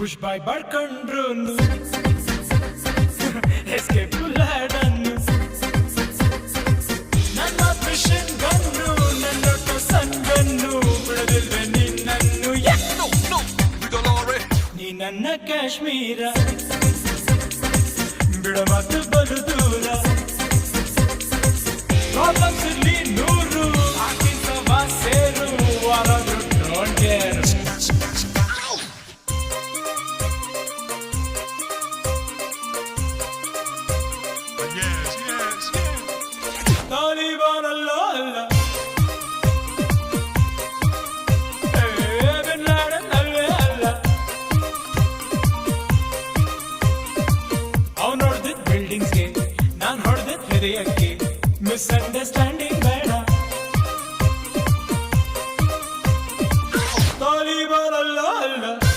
Buşbay barkandrunu Escapulardan Nanna peşin gannu Nanna tosan gannu Bradil ve ninannu Yeah, no, no, bir dolore Ninanna kaşmira Bidamatı baludura Problem sirli nuru. Akin sabah seru. Aradur don't care मेरे अगे मिसअंडरस्टैंडिंग बैठा तोली बोल अल्लाह अल्लाह।